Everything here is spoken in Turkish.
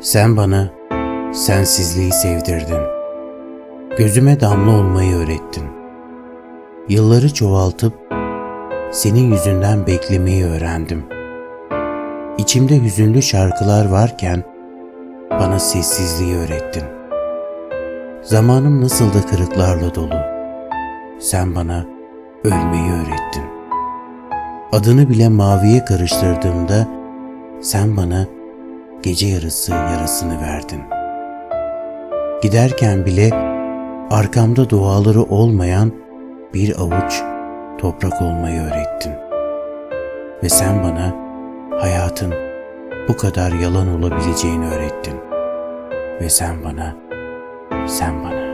Sen bana sensizliği sevdirdin. Gözüme damla olmayı öğrettin. Yılları çoğaltıp senin yüzünden beklemeyi öğrendim. İçimde hüzünlü şarkılar varken bana sessizliği öğrettin. Zamanım nasıl da kırıklarla dolu. Sen bana ölmeyi öğrettin. Adını bile maviye karıştırdığımda sen bana gece yarısı yarasını verdin. Giderken bile arkamda duaları olmayan bir avuç toprak olmayı öğrettin. Ve sen bana hayatın bu kadar yalan olabileceğini öğrettin. Ve sen bana, sen bana